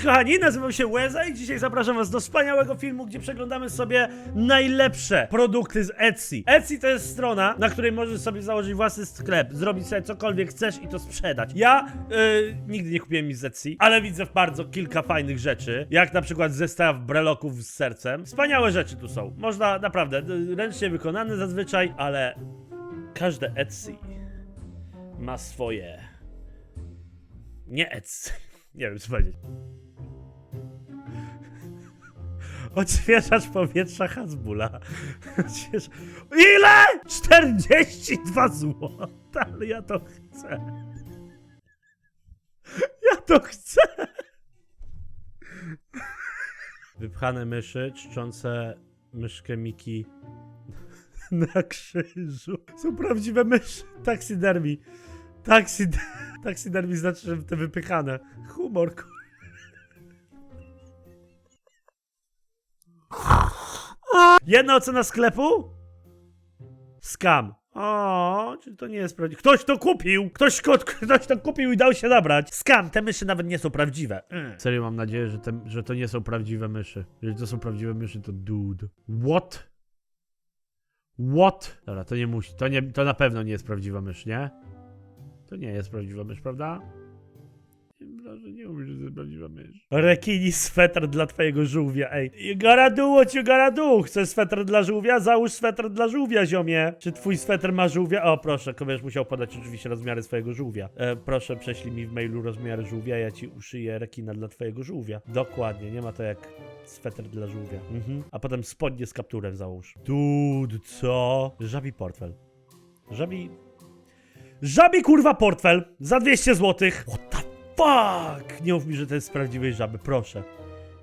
Cześć kochani, nazywam się Łeza i dzisiaj zapraszam was do wspaniałego filmu, gdzie przeglądamy sobie najlepsze produkty z Etsy. Etsy to jest strona, na której możesz sobie założyć własny sklep, zrobić sobie cokolwiek chcesz i to sprzedać. Ja yy, nigdy nie kupiłem nic z Etsy, ale widzę bardzo kilka fajnych rzeczy, jak na przykład zestaw breloków z sercem. Wspaniałe rzeczy tu są. Można naprawdę, y, ręcznie wykonane zazwyczaj, ale każde Etsy ma swoje... Nie Etsy. Nie wiem co powiedzieć. Odświeżacz powietrza Hasbula. Odśwież... Ile? 42 zł. Ale ja to chcę. Ja to chcę. Wypchane myszy, czczące myszkę Miki na krzyżu. Są prawdziwe myszy. Taxidermi. Taxid... Taxidermi znaczy, że te wypychane. Humor, Jedna ocena sklepu? Skam. O, czy to nie jest prawdziwe? Ktoś to kupił! Ktoś, ktoś to kupił i dał się nabrać. Skam, te myszy nawet nie są prawdziwe. Mm. Serio mam nadzieję, że, te, że to nie są prawdziwe myszy. Jeżeli to są prawdziwe myszy, to dude. What? What? Dobra, to nie musi, to, nie, to na pewno nie jest prawdziwa mysz, nie? To nie jest prawdziwa mysz, prawda? Nie, nie mówię, że prawdziwa mysz. Rekini swetr dla twojego żółwia, ej. You gotta do what you. Chcesz swetr dla żółwia? Załóż swetr dla żółwia, ziomie. Czy twój swetr ma żółwia? O, proszę, będziesz musiał podać oczywiście rozmiary swojego żółwia. E, proszę, prześlij mi w mailu rozmiary żółwia, ja ci uszyję rekina dla twojego żółwia. Dokładnie, nie ma to jak swetr dla żółwia. Mhm. A potem spodnie z kapturem załóż. Dude, co? Żabi portfel. Żabi... Żabi kurwa portfel za 200 zł. What the fuck? Nie mów mi, że to jest z prawdziwej żaby, proszę.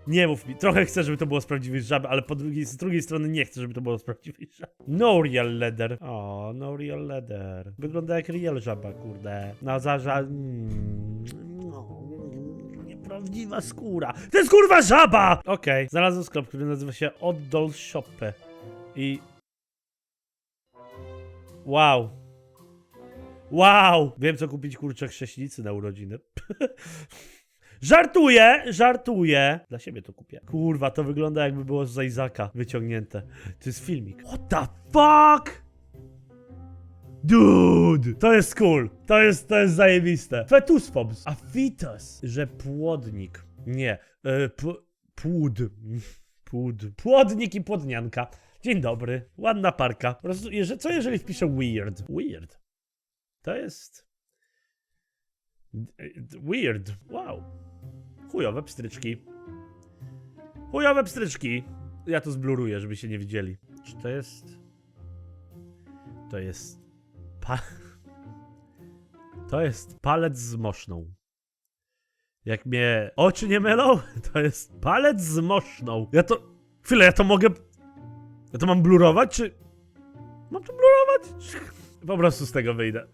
Nie mów mi. Trochę chcę, żeby to było z prawdziwej żaby, ale po drugiej, z drugiej strony nie chcę, żeby to było z prawdziwej żaby. No real leather. O, no real leather. Wygląda jak real żaba, kurde. No za ża... Mm, no, nieprawdziwa skóra. To jest kurwa żaba! Okej, znalazłem sklep, który nazywa się Oddol Shoppe. I... Wow. Wow! Wiem, co kupić kurczę chrześnicy na urodziny. żartuję, żartuję. Dla siebie to kupię. Kurwa, to wygląda jakby było z Izaka wyciągnięte. To jest filmik. What the fuck? Dude! To jest cool. To jest, to jest zajebiste. Fetus Fobs. A fetus, że płodnik. Nie. E, płód. Płód. Płodnik i płodnianka. Dzień dobry. Ładna parka. Jeże- co jeżeli wpiszę weird? Weird. To jest. Weird. Wow. Chujowe pstryczki. Chujowe pstryczki. Ja to zbluruję, żeby się nie widzieli. Czy to jest. To jest. Pa... To jest palec z moszną. Jak mnie oczy nie mylą, to jest palec z moszną. Ja to. Chwilę, ja to mogę. Ja to mam blurować, czy. Mam to blurować? Czy... Po prostu z tego wyjdę.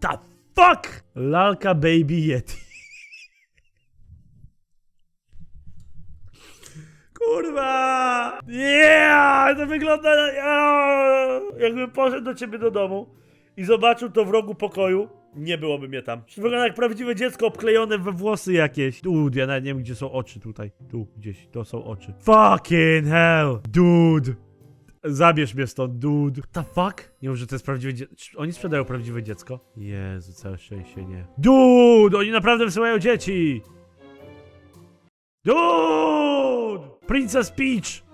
The fuck? Lalka Baby Yeti. Kurwa! Yeah! To wygląda. Yeah! Jakbym poszedł do ciebie do domu i zobaczył to w rogu pokoju, nie byłoby mnie tam. Wygląda jak prawdziwe dziecko obklejone we włosy jakieś. Tu, ja nawet nie wiem, gdzie są oczy tutaj. Tu, gdzieś, to są oczy. Fucking hell! Dude! Zabierz mnie stąd, dude. What the fuck? Nie wiem, że to jest prawdziwe dziecko. Oni sprzedają prawdziwe dziecko? Jezu, całe szczęście nie. Dude! Oni naprawdę wysyłają dzieci! Dude! Princess Peach!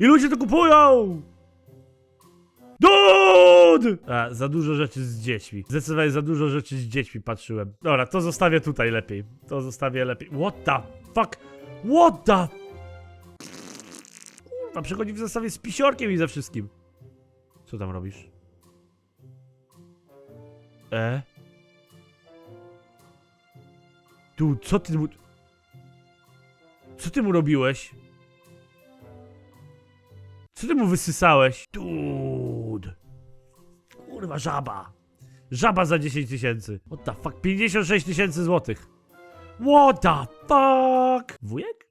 I ludzie to kupują! Dude! A, za dużo rzeczy z dziećmi. Zdecydowanie za dużo rzeczy z dziećmi patrzyłem. Dobra, to zostawię tutaj lepiej. To zostawię lepiej. What the fuck? What the Kurwa, przychodzi w zestawie z pisiorkiem i ze wszystkim. Co tam robisz? E? Tu, co ty mu... Co ty mu robiłeś? Co ty mu wysysałeś? Dude. Kurwa, żaba. Żaba za 10 tysięcy. What the fuck? 56 tysięcy złotych. What the fuck? Wujek?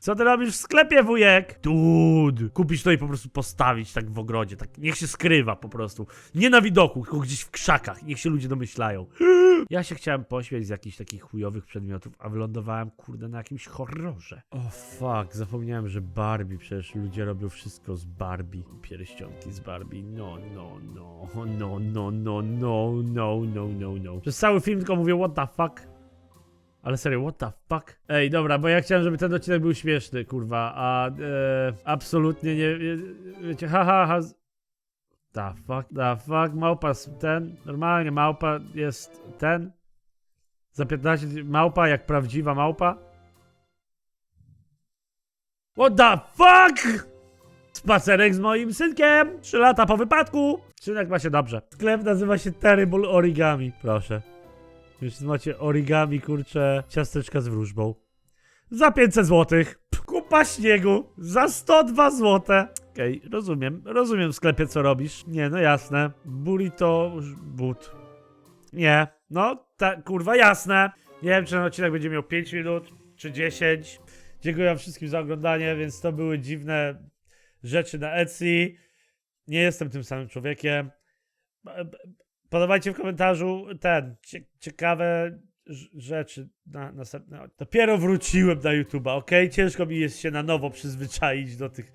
Co ty robisz w sklepie, wujek? Dud. Kupić to i po prostu postawić tak w ogrodzie. Tak, niech się skrywa po prostu. Nie na widoku, tylko gdzieś w krzakach. Niech się ludzie domyślają. Ja się chciałem pośmiać z jakichś takich chujowych przedmiotów, a wylądowałem, kurde, na jakimś horrorze. O oh, fuck, zapomniałem, że Barbie, przecież ludzie robią wszystko z Barbie. Pierścionki z Barbie. No, no, no, no, no, no, no, no, no, no, no. Przez cały film tylko mówię, what the fuck? Ale serio, what the fuck? Ej, dobra, bo ja chciałem, żeby ten odcinek był śmieszny, kurwa, a e, absolutnie nie, nie, wiecie, ha, ha, ha. The fuck, the fuck, małpa, ten, normalnie małpa jest ten. Za 15, małpa jak prawdziwa małpa. What the fuck? Spacerek z moim synkiem, 3 lata po wypadku. Synek ma się dobrze. Sklep nazywa się Terrible Origami, proszę. Już macie origami, kurcze, ciasteczka z wróżbą. Za 500 zł. Kupa śniegu. Za 102 zł. Okej, rozumiem. Rozumiem w sklepie, co robisz. Nie, no jasne. Burrito, but. Nie. No, ta, kurwa, jasne. Nie wiem, czy ten odcinek będzie miał 5 minut, czy 10. Dziękuję wam wszystkim za oglądanie, więc to były dziwne rzeczy na Etsy. Nie jestem tym samym człowiekiem. Podawajcie w komentarzu ten, cie, ciekawe rz- rzeczy na następne. Dopiero wróciłem na YouTube'a, ok? Ciężko mi jest się na nowo przyzwyczaić do tych